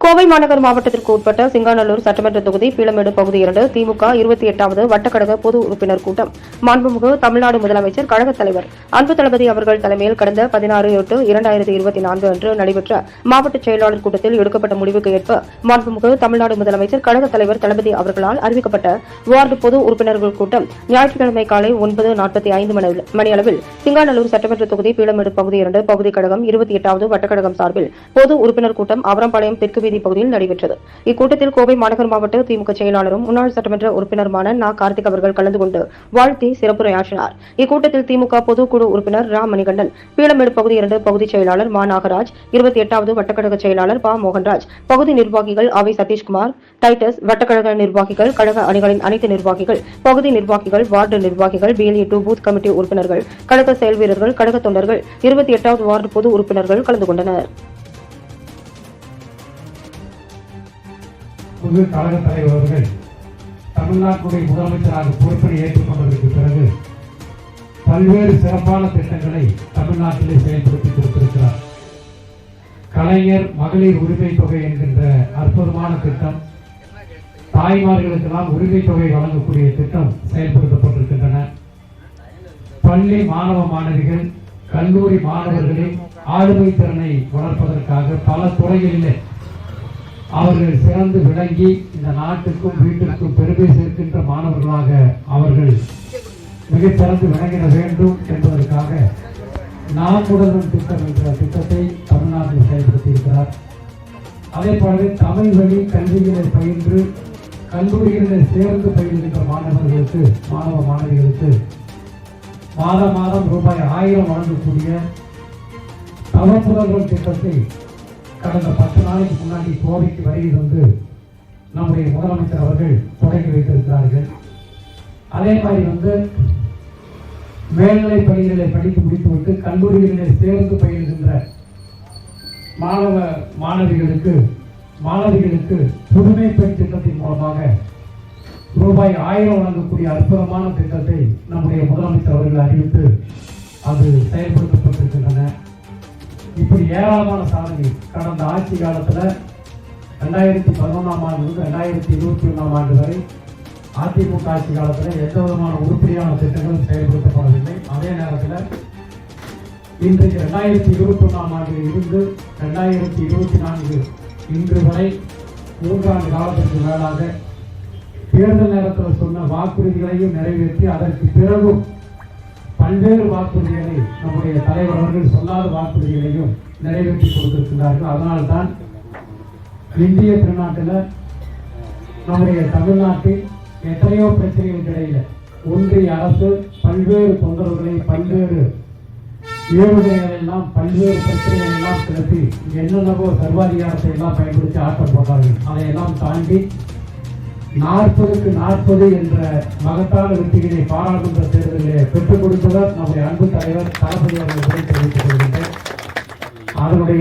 கோவை மாநகர் மாவட்டத்திற்கு உட்பட்ட சிங்காநல்லூர் சட்டமன்ற தொகுதி பீளமேடு பகுதி இரண்டு திமுக இருபத்தி எட்டாவது வட்டக்கழக பொது உறுப்பினர் கூட்டம். மாண்புமிகு தமிழ்நாடு முதலமைச்சர் கழகத் தலைவர் அன்பு தளபதி அவர்கள் தலைமையில் கடந்த பதினாறு எட்டு இரண்டாயிரத்தி இருபத்தி நான்கு அன்று நடைபெற்ற மாவட்ட செயலாளர் கூட்டத்தில் எடுக்கப்பட்ட முடிவுக்கு ஏற்ப மாண்புமிகு தமிழ்நாடு முதலமைச்சர் கழகத் தலைவர் தளபதி அவர்களால் அறிவிக்கப்பட்ட வார்டு பொது உறுப்பினர்கள் கூட்டம் ஞாயிற்றுக்கிழமை காலை ஒன்பது நாற்பத்தி ஐந்து மணியளவில் சிங்காநல்லூர் சட்டமன்ற தொகுதி பீளமேடு பகுதி இரண்டு பகுதி கழகம் இருபத்தி எட்டாவது வட்டக்கழகம் சார்பில் பொது உறுப்பினர் கூட்டம் அவரம்பாளையம் தெற்கு வீதி பகுதியில் நடைபெற்றது. இக்கூட்டத்தில் கோவை மாநகர் மாவட்ட திமுக செயலாளரும் முன்னாள் சட்டமன்ற உறுப்பினருமான நா. கார்த்திக் அவர்கள் கலந்து கொண்டு வாழ்த்தி சிறப்புரையாற்றினார். இக்கூட்டத்தில் திமுக பொதுக்குழு உறுப்பினர் ரா. மணிகண்டன் பீளமேடு பகுதி இரண்டு பகுதி செயலாளர் மா. நாகராஜ் இருபத்தி எட்டாவது வட்டக்கழக செயலாளர் பா. மோகன்ராஜ் பகுதி நிர்வாகிகள் அவை சதீஷ்குமார் டைட்டஸ் வட்டக்கழக நிர்வாகிகள் கழக அணிகளின் அனைத்து நிர்வாகிகள் பகுதி நிர்வாகிகள் வார்டு நிர்வாகிகள் பிஎல்இ டூ பூத் கமிட்டி உறுப்பினர்கள் கழக செயல் வீரர்கள் கழக தொண்டர்கள் இருபத்தி எட்டாவது வார்டு பொது உறுப்பினர்கள் கலந்து கொண்டனர். புது கழக தலைவர் அவர்கள் தமிழ்நாட்டுடைய முதலமைச்சராக பொறுப்பை ஏற்றுக்கொண்டதற்கு பிறகு பல்வேறு சிறப்பான திட்டங்களை தமிழ்நாட்டிலே செயல்படுத்தி கொடுத்திருக்கிறார். கலைஞர் மகளிர் உரிமை தொகை என்கின்ற அற்புதமான திட்டம் தாய்மார்களுக்கெல்லாம் உரிமை தொகை வழங்கக்கூடிய திட்டம் செயல்படுத்தப்பட்டிருக்கின்றன. பள்ளி மாணவ மாணவிகள் கல்லூரி மாணவர்களின் ஆளுமை திறனை வளர்ப்பதற்காக பல துறைகளிலே அவர்கள் சிறந்து விளங்கி இந்த நாட்டுக்கும் வீட்டிற்கும் பெருமை சேர்க்கின்ற மாணவர்களாக அவர்கள் மிகச்சிறந்து விளங்கிட வேண்டும் என்பதற்காக நாம் முதல்வன் திட்டம் என்ற திட்டத்தை தமிழ்நாட்டில் செயல்படுத்தியிருக்கிறார். அதே போலவே தமிழ் வழி கல்விகளை பயின்று கல்லூரிகளில் சேர்ந்து பயிலுகின்ற மாணவர்களுக்கு மாணவ மாணவிகளுக்கு மாதம் மாதம் ரூபாய் ஆயிரம் வழங்கக்கூடிய தவப்புதல்கள் திட்டத்தை கடந்த பத்து நாளைக்கு முன்னாடி கோவைக்கு வருகை வந்து நம்முடைய முதலமைச்சர் அவர்கள் தொடங்கி வைத்திருக்கிறார்கள். அதே மாதிரி வந்து மேல்நிலை பள்ளிகளை படித்து முடித்துவிட்டு கல்லூரிகளிலே சேர்ந்து பயில்கின்ற மாணவ மாணவிகளுக்கு மாணவிகளுக்கு புதுமை பெண் திட்டத்தின் மூலமாக ரூபாய் ஆயிரம் வழங்கக்கூடிய அற்புதமான திட்டத்தை நம்முடைய முதலமைச்சர் அவர்கள் அறிவித்து அது செயல்படுத்தப்பட்டிருக்கின்றன. இப்படி ஏராளமான சாதனை கடந்த ஆட்சி காலத்தில் ரெண்டாயிரத்தி பதினொன்றாம் ஆண்டுலேருந்து ரெண்டாயிரத்தி இருபத்தி ஒன்றாம் ஆண்டு வரை அதிமுக ஆட்சி காலத்தில் எந்த விதமான உருப்படியான திட்டங்களும் செயல்படுத்தப்படவில்லை. அதே நேரத்தில் இன்றைக்கு ரெண்டாயிரத்தி இருபத்தி ஒன்றாம் ஆண்டில் இருந்து ரெண்டாயிரத்தி இருபத்தி நான்கு இன்று வரை மூன்றாண்டு காலத்திற்கு மேலாக தேர்தல் நேரத்தில் சொன்ன வாக்குறுதிகளையும் நிறைவேற்றி அதற்கு பிறகும் பல்வேறு வாக்குறுதிகளை நம்முடைய தலைவர் அவர்கள் சொல்லாத வாக்குறுதிகளையும் நிறைவேற்றி கொடுத்திருக்கிறார்கள். அதனால்தான் இந்திய திருநாட்டில் நம்முடைய தமிழ்நாட்டில் எத்தனையோ பிரச்சனைகளுக்கு இடையில ஒன்றிய அரசு பல்வேறு தொந்தரவுகளை பல்வேறு ஏவுகணைகள் எல்லாம் பல்வேறு பிரச்சனைகள் எல்லாம் கிளப்பி என்னென்னவோ சர்வாதிகாரத்தை எல்லாம் பயன்படுத்தி ஆட்டம் போட்டார்கள். அதையெல்லாம் தாண்டி நாற்பதுக்கு நாற்பது என்ற மகத்தான வெற்றிகளை பாராளுமன்ற தேர்தலிலே பெற்றுக் கொடுத்தவர் நம்முடைய அன்பு தலைவர் தளபதி அவர்களை தெரிவித்துக் கொள்கின்றேன். அதனுடைய